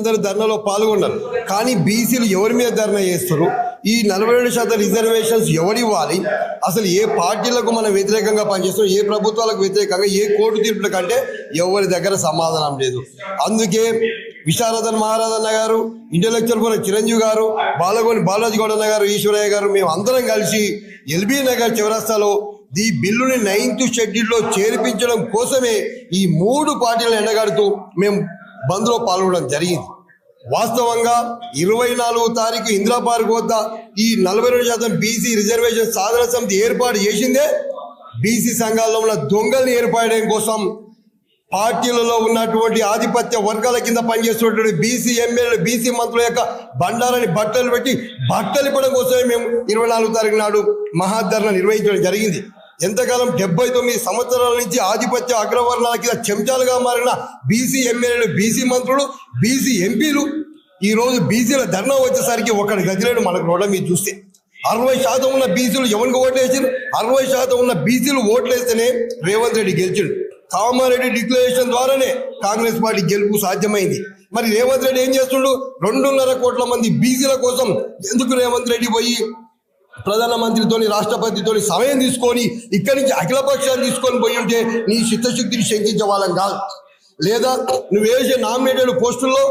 అందరూ ధర్నాలో పాల్గొన్నారు. కానీ బీసీలు ఎవరి మీద ధర్నా చేస్తారు? ఈ నలభై రెండు శాతం రిజర్వేషన్స్ ఎవరివ్వాలి అసలు ఏ పార్టీలకు మనం వ్యతిరేకంగా పనిచేస్తాం ఏ ప్రభుత్వాలకు వ్యతిరేకంగా? ఏ కోర్టు తీర్పుల కంటే ఎవరి దగ్గర సమాధానం లేదు. అందుకే విశారదన్ మహారాజన్న గారు ఇంటలెక్చువల్ కూడా చిరంజీవి గారు బాలగోని బాలాజీ గౌడన్న గారు ఈశ్వరయ్య గారు మేము అందరం కలిసి ఎల్బీ నగర్ చౌరస్తాలో ఈ బిల్లుని నైన్త్ షెడ్యూల్లో చేర్పించడం కోసమే ఈ మూడు పార్టీలను ఎండగడుతూ మేము బంద్లో పాల్గొనడం జరిగింది. వాస్తవంగా ఇరవై నాలుగో తారీఖు ఇందిరా పార్క్ వద్ద ఈ నలభై రెండు శాతం బీసీ రిజర్వేషన్ సాధన సమితి ఏర్పాటు చేసిందే. బీసీ సంఘాల్లో ఉన్న దొంగల్ని ఏర్పడడం కోసం పార్టీలలో ఉన్నటువంటి ఆధిపత్య వర్గాల కింద పనిచేస్తున్నటువంటి బీసీ ఎమ్మెల్యేలు బీసీ మంత్రుల యొక్క బండారాన్ని బట్టలు పెట్టి బట్టలు ఇవ్వడం కోసమే మేము ఇరవై నాలుగు తారీఖు నాడు మహాధరణ నిర్వహించడం జరిగింది. ఎంతకాలం డెబ్బై తొమ్మిది సంవత్సరాల నుంచి ఆధిపత్య అగ్రవర్ణాల కింద చెంచాలుగా మారిన బీసీ ఎమ్మెల్యేలు బీసీ మంత్రులు బీసీ ఎంపీలు ఈరోజు బీసీల ధర్నా వచ్చేసరికి ఒకటి గదిలేడు మనకు రోడ్ల మీద చూస్తే. అరవై శాతం ఉన్న బీసీలు ఎవరికి ఓట్లేసారు అరవై శాతం ఉన్న బీసీలు ఓట్లేస్తేనే రేవంత్ రెడ్డి గెలిచాడు. కామారెడ్డి డిక్లరేషన్ ద్వారానే కాంగ్రెస్ పార్టీ గెలుపు సాధ్యమైంది. మరి రేవంత్ రెడ్డి ఏం చేస్తుండు? రెండున్నర కోట్ల మంది బీసీల కోసం ఎందుకు రేవంత్ రెడ్డి పోయి ప్రధానమంత్రితో రాష్ట్రపతితోని సమయం తీసుకొని ఇక్కడి నుంచి అఖిల తీసుకొని పోయి ఉంటే నీ చిత్తశక్తిని శంకించే వాళ్ళం కాదు. లేదా నువ్వు వేసే నామినేటెడ్ పోస్టుల్లో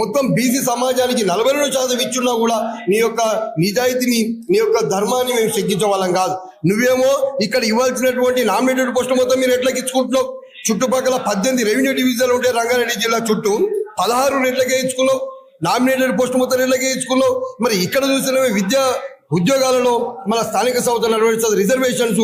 మొత్తం బీసీ సమాజానికి నలభై రెండు శాతం ఇచ్చున్నా కూడా నీ యొక్క నిజాయితీని నీ యొక్క ధర్మాన్ని మేము శంకించే వాళ్ళం కాదు. నువ్వేమో ఇక్కడ ఇవ్వాల్సినటువంటి నామినేటెడ్ పోస్టులు మొత్తం మీరు ఎట్లకి ఇచ్చుకుంటున్నావు? చుట్టుపక్కల పద్దెనిమిది రెవెన్యూ డివిజన్లు ఉంటే రంగారెడ్డి జిల్లా చుట్టూ పదహారు రెట్లకే ఇచ్చుకున్నావు. నామినేటెడ్ పోస్ట్ మొత్తం రెట్లకే ఇచ్చుకున్నావు? మరి ఇక్కడ చూసిన విద్యా ఉద్యోగాలలో మన స్థానిక సంస్థలు నిర్వహిస్తున్న రిజర్వేషన్స్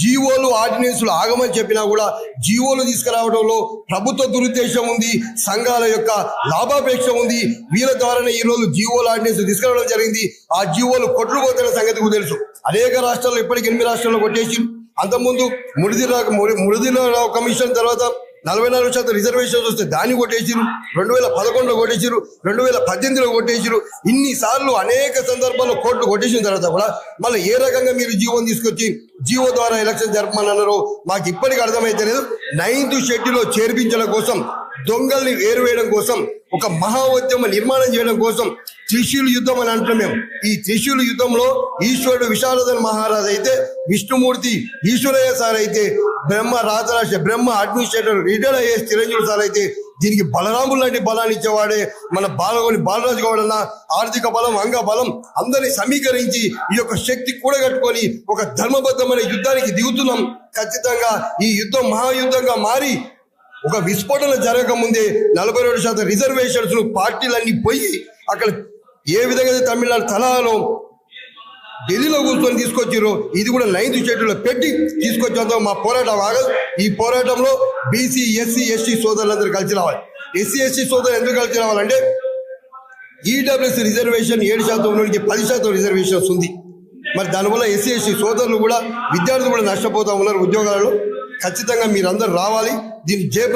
జీవోలు ఆర్డినెన్స్లు ఆగమని చెప్పినా కూడా జీవోలు తీసుకురావడంలో ప్రభుత్వ దురుద్దేశం ఉంది సంఘాల యొక్క లాభాపేక్ష ఉంది. వీళ్ళ ద్వారానే ఈ రోజు జీవోలు ఆర్డినెన్స్ తీసుకురావడం జరిగింది. ఆ జీవోలు కొట్టుకుపోతున్న సంగతి తెలుసు. అనేక రాష్ట్రాల్లో ఇప్పటికి ఎనిమిది రాష్ట్రాల్లో కొట్టేసి అంతకుముందు ముడిదిరా ముడిదిరావు కమిషన్ తర్వాత నలభై నాలుగు శాతం రిజర్వేషన్స్ వస్తే దాన్ని కొట్టేసిరు రెండు వేల పదకొండులో కొట్టేసిరు రెండు వేల పద్దెనిమిదిలో కొట్టేసిరు ఇన్నిసార్లు అనేక సందర్భాల్లో కోర్టు కొట్టేసిన తర్వాత కూడా మళ్ళీ ఏ రకంగా మీరు జీవోని తీసుకొచ్చి జీవో ద్వారా ఎలక్షన్ జరపమని అన్నారు మాకు ఇప్పటికీ అర్థమైతే లేదు. నైన్త్ షెడ్యూల్లో చేర్పించడం కోసం దొంగల్ని వేరువేయడం కోసం ఒక మహా ఉద్యమ నిర్మాణం చేయడం కోసం త్రిశూలు యుద్ధం అని అంటున్నాం మేము. ఈ త్రిశూలు యుద్ధంలో ఈశ్వరుడు విశారదన్ మహారాజ్ అయితే విష్ణుమూర్తి ఈశ్వరయ్య సార్ అయితే బ్రహ్మ రాజరాజ బ్రహ్మ అడ్మినిస్ట్రేటర్ రిటైర్ అయ్యే చిరంజీవి సార్ అయితే దీనికి బలరాములు లాంటి బలాన్ని ఇచ్చేవాడే మన బాలగోని బాలరాజు గౌడ్ అన్న ఆర్థిక బలం అంగ బలం అందరినీ సమీకరించి ఈ యొక్క శక్తి కూడగట్టుకొని ఒక ధర్మబద్ధమైన యుద్ధానికి దిగుతున్నాం. ఖచ్చితంగా ఈ యుద్ధం మహాయుద్ధంగా మారి ఒక విస్ఫోటన జరగకముందే నలభై రెండు శాతం రిజర్వేషన్స్ పార్టీలన్నీ పోయి అక్కడ ఏ విధంగా తమిళనాడు తలాలో ఢిల్లీలో కూర్చొని తీసుకొచ్చారు ఇది కూడా నైన్త్ షెడ్యూల్లో పెట్టి తీసుకొచ్చేంత మా పోరాటం ఆగదు. ఈ పోరాటంలో బీసీ ఎస్సీ ఎస్టీ సోదరులందరూ కలిసి రావాలి. ఎస్సీ ఎస్టీ సోదరులు ఎందుకు కలిసి రావాలంటే ఈడబ్ల్యూఎస్ రిజర్వేషన్ ఏడు శాతం నుంచి పది శాతం రిజర్వేషన్స్ ఉంది. మరి దానివల్ల ఎస్సీ ఎస్టీ సోదరులు కూడా విద్యార్థులు కూడా నష్టపోతా ఉన్నారు ఉద్యోగాలలో. ఖచ్చితంగా మీరందరూ రావాలి. దీన్ని జయప్రద